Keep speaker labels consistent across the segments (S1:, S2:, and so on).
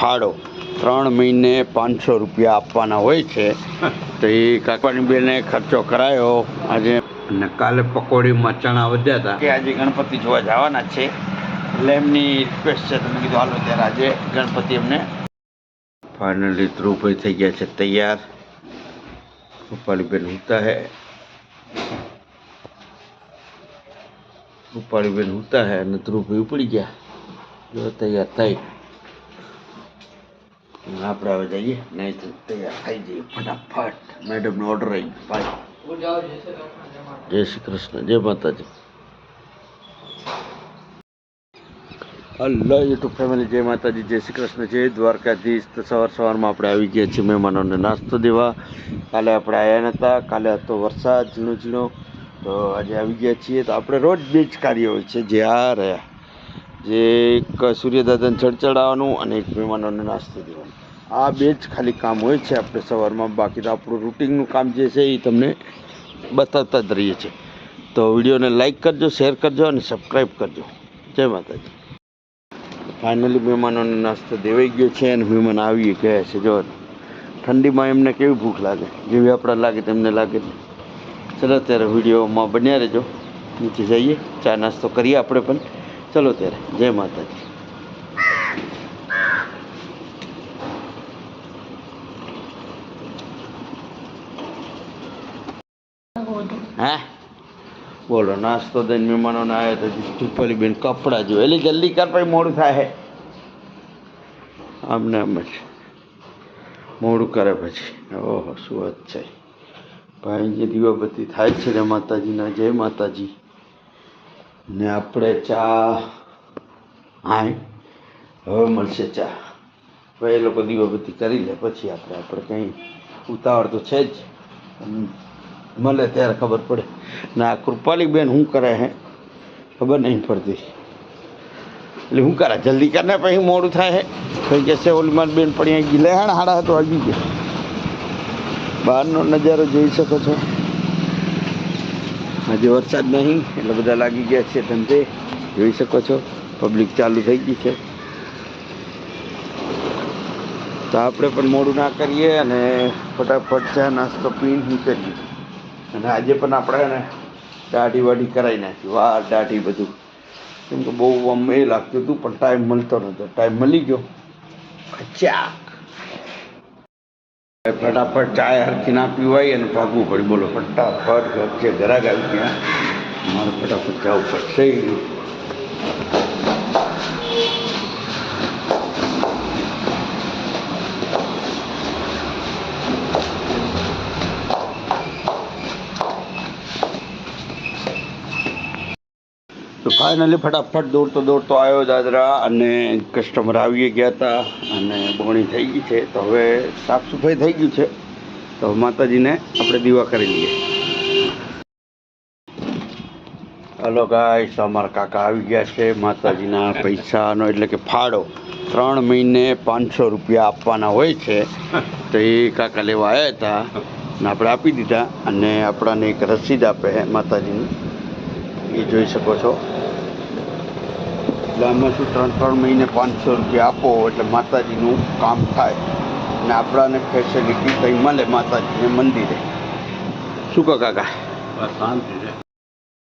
S1: ફાળો. ત્રણ મહિને પાંચસો રૂપિયા આપવાના હોય છે. તો એ કાકવાની બેને ખર્ચો કરાયો. આજે અને કાલે પકોડીમાં ચણા વધ્યા હતા. કે આજે ગણપતિ જોવા જવાના છે. એટલે એમની રિક્વેસ્ટ છે, તમે કીધું, હાલો, ત્યારે આજે ગણપતિ એમને ફાઇનલી ધ્રુવભાઈ થઈ ગયા છે, તૈયાર. રૂપાલીબેન હુતા હે. રૂપાલીબેન હુતા હે અને ધ્રુવભાઈ ઉપડી ગયા. જો તૈયાર થઈ. આપણે હવે જઈએ નહીં તો તૈયાર થઈ જઈએ, ફટાફટ. મેડમનો ઓર્ડર આવી ભાઈ. જય શ્રી કૃષ્ણ, જય માતાજી. હલો યુટ્યુબ ફેમિલી જય માતાજી, જય શ્રી કૃષ્ણ. જય દ્વારકાધીશ. તો સવાર સવારમાં આપણે આવી ગયા છીએ મહેમાનોને નાસ્તો દેવા. કાલે આપણે આવ્યા નહોતા કાલે હતો વરસાદ ઝીણો ઝીણો તો આજે આવી ગયા છીએ. તો આપણે રોજ બે જ કાર્ય હોય છે, જે આ રહ્યા. જે એક સૂર્યદાદાને ચડચડાવવાનું અને એક મહેમાનોને નાસ્તો દેવાનું. આ બે જ ખાલી કામ હોય છે આપણે સવારમાં, બાકી તો આપણું રૂટિનનું કામ જે છે એ તમને બતાવતા જ રહીએ છીએ. તો વિડીયોને લાઇક કરજો, શેર કરજો અને સબસ્ક્રાઈબ કરજો. જય માતાજી. ફાઇનલી મહેમાનોને નાસ્તો દેવાઈ ગયો છે અને મહેમાન આવી ગયા છે, જો, ઠંડીમાં એમને કેવી ભૂખ લાગે? જેવી આપણે લાગે તેમને લાગે ચલો, ત્યારે વિડીયોમાં બન્યા રહેજો. નીચે જઈએ, ચા નાસ્તો કરીએ આપણે પણ. ચલો ત્યારે. જય માતાજી. બોલો, નાસ્તો દઈને મહેમાનોને આવ્યા તો ચુપ્પલી બેન કપડાં જો એટલે જલ્દી કર પછી મોડું થાય. આમને આમ જ. મોડું કરે પછી. ઓહો, શું વાત છે. ભાઈ, જે દીવાબત્તી થાય છે ને માતાજીના. જય માતાજી. ને આપણે ચા હાય હવે મળશે ચા. હવે એ લોકો દીવાબત્તી કરી લે, પછી આપણે આપણે કંઈ ઉતાવળ તો છે જ. મળે ત્યારે ખબર પડે. ના આ કૃપાલી બેન શું કરે હે? ખબર નહીં પડતી. એટલે શું કરે? જલ્દી કરે પછી મોડું થાય હે. કંઈ કહેશે ઓલી બેન પડી અહીં ગીલે લેહાણ હાડા તો આવી ગયા બહારનો નજારો જોઈ શકો છો. આજે વરસાદ નહીં, એટલે બધા લાગી ગયા છે ધંધે. જોઈ શકો છો પબ્લિક ચાલુ થઈ ગઈ છે. તો આપણે પણ મોડું ના કરીએ અને ફટાફટ ચા નાસ્તો પીને નીકળીએ અને આજે પણ આપણે દાઢી વાઢી કરાવી નાખી. વાર દાઢી બધું. કેમ કે બહુ આમ એ લાગતું હતું, પણ ટાઈમ મળતો નહોતો. ટાઈમ મળી ગયો. ખચ્યા ફટાફટ ચાય હરખી ના પીવાય અને ભાગવું પડે. બોલો, ફટાફટ છે ઘરાક આવી ગયા. મારે ફટાફટ જવું પડશે. ફાઇનલી ફટાફટ દોડતો દોડતો આવ્યો દાદરા અને કસ્ટમર આવી ગયા હતા અને બોણી થઈ ગઈ છે. તો હવે સાફ સફાઈ થઈ ગયું છે. તો માતાજીને આપણે દીવા કરી લઈએ. હલો ગાય અમારા કાકા આવી ગયા છે માતાજીના પૈસાનો એટલે કે ફાળો. ત્રણ મહિને પાંચસો રૂપિયા આપવાના હોય છે. તો એ કાકા લેવા આવ્યા હતા અને આપણે આપી દીધા અને આપણાને એક રસીદ આપે માતાજીની. એ જોઈ શકો છો. એટલે અમે શું ત્રણ ત્રણ મહિને પાંચસો રૂપિયા આપો એટલે માતાજીનું કામ થાય. અને આપણાને ફેસિલિટી કંઈ મળે માતાજીને મંદિરે. શું કહો કાકા?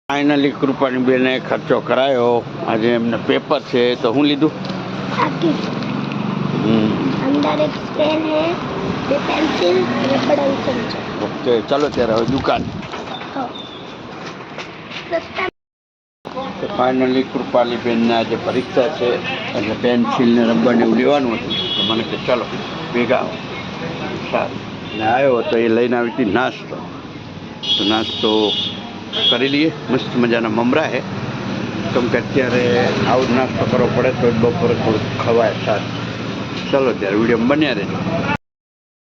S1: ફાઇનલી કૃપાની બેને ખર્ચો કરાયો. આજે એમને પેપર છે તો હું લીધું? ઓકે ચાલો ત્યારે હવે દુકાન. ફાઇનલી કૃપાલી બેનને આજે પરીક્ષા છે. એટલે પેન્સિલ ને રબર ને એવું લેવાનું હતું. તો મને કે ચાલો, ભેગા સારું. ને આવ્યો તો એ લઈને આવી હતી નાસ્તો. તો નાસ્તો કરી લઈએ. મસ્ત મજાના મમરા છે કેમ કે અત્યારે આવો નાસ્તો કરવો પડે તો બપોરે થોડુંક ખવાય સારું. ચાલો ત્યારે વીડિયો બન્યા રહેજો.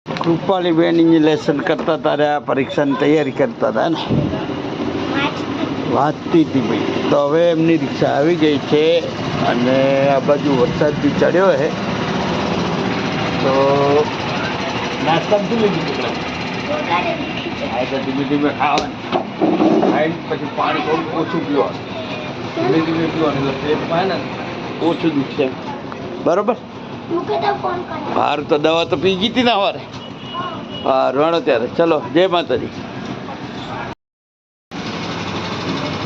S1: કૃપાલી બેન લેસન કરતા હતા રે આ પરીક્ષાની તૈયારી કરતા હતા ને? વાંચતી હતી ભાઈ. તો હવે એમની રિક્ષા આવી ગઈ છે અને આ બાજુ વરસાદ બી ચડ્યો છે તો નાસ્તા શું લીધું છોકરા ધીમે ધીમે ખાવાનું ખાઈને પછી પાણી થોડું ઓછું પીવાનું ધીમે ધીમે પીવાનું એટલે પેટમાં ને ઓછું દુખશે બરોબર? હારું તો દવા તો પી ગઈ હતી ને અમારે હા. રણો ત્યારે. ચલો જય માતાજી.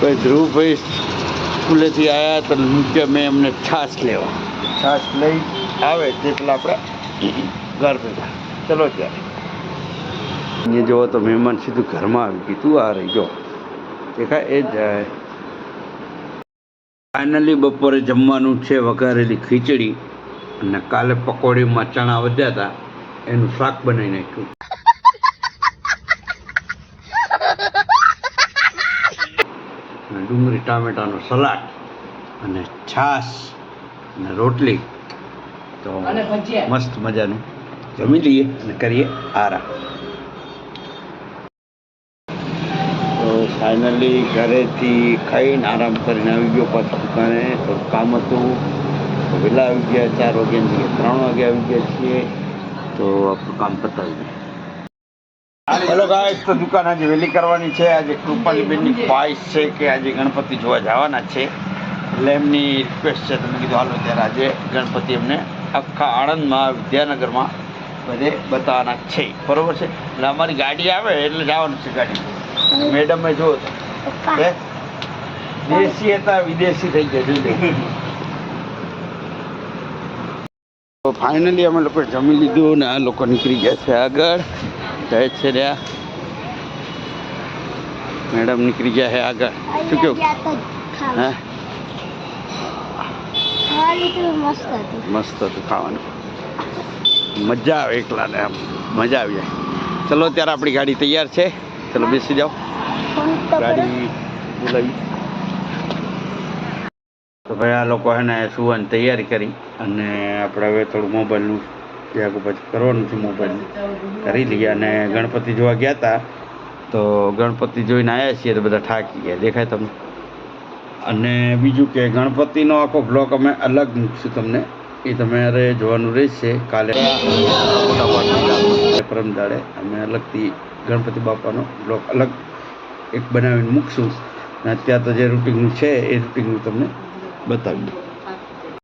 S1: ભાઈ ધ્રુવભાઈ સ્કૂલેથી આવ્યા તો મુખ્ય મેં એમને છાશ લેવા. છાશ લઈ આવે તેટલા આપણે ઘર ભેગા. ચલો ત્યારે. અહીંયા જોવો તો મહેમાન સીધું ઘરમાં આવી ગયું. તું આ રહી જો. દેખાય એ જાય ફાઇનલી બપોરે જમવાનું છે વઘારેલી ખીચડી. અને કાલે પકોડીમાં ચણા વધ્યા હતા. એનું શાક બનાવી નાખ્યું. ડુંગળી ટામેટાનો સલાડ અને છાશ અને રોટલી. તો મસ્ત મજાનું. જમી લઈએ અને કરીએ આરામ. તો ફાઇનલી ઘરેથી ખાઈને આરામ કરીને આવી ગયો પાછું દુકાને. તો કામ હતું. તો વહેલા આવી ગયા ચાર વાગ્યાની જગ્યાએ ત્રણ વાગે આવી ગયા છીએ. તો આપણું કામ પતાવી દઈએ. હેલો ગાઈસ તો દુકાન આજે વહેલી કરવાની છે. આજે કૃપાલીબેનની ખ્વાહિશ છે કે આજે ગણપતિ જોવા જવાના છે. એટલે એમની રિક્વેસ્ટ છે તમે કીધું હાલો ત્યારે આજે ગણપતિ એમને આખા આણંદમાં વિદ્યાનગરમાં બધે બતાવવાના છે. બરોબર છે? એટલે અમારી ગાડી આવે એટલે જવાનું છે ગાડી. મેડમે જો દેશી હતા વિદેશી થઈ ગયા તો ફાઇનલી અમે લોકો જમી લીધું ને આ લોકો નીકળી ગયા છે આગળ. જાય છે રહ્યા મેડમ નીકળી ગયા હે આગળ. શું કેવું
S2: મસ્ત હતું.
S1: ખાવાનું. મજા આવે એકલાને આમ. મજા આવી જાય. ચલો ત્યારે આપણી ગાડી તૈયાર છે. ચલો બેસી જાઓ. ગાડી બોલાવી. તો ભાઈ આ લોકો હે ને સુવાની તૈયારી કરી અને આપણે હવે થોડું મોબાઈલનું આગળ પછી કરવાનું છે મોબાઈલ કરી લઈએ. અને ગણપતિ જોવા ગયા હતા તો ગણપતિ જોઈને આવ્યા છીએ તો બધા થાકી ગયા. દેખાય તમને? અને બીજું કે ગણપતિનો આખો બ્લોક અમે અલગ મૂકશું તમને. એ તમારે જોવાનું રહેશે. કાલે પરમ દાડે અમે અલગથી ગણપતિ બાપાનો બ્લોક અલગ એક બનાવીને મૂકશું. અને અત્યારે તો જે રૂટિંગનું છે એ રૂટિંગ હું તમને બતાવી દઉં.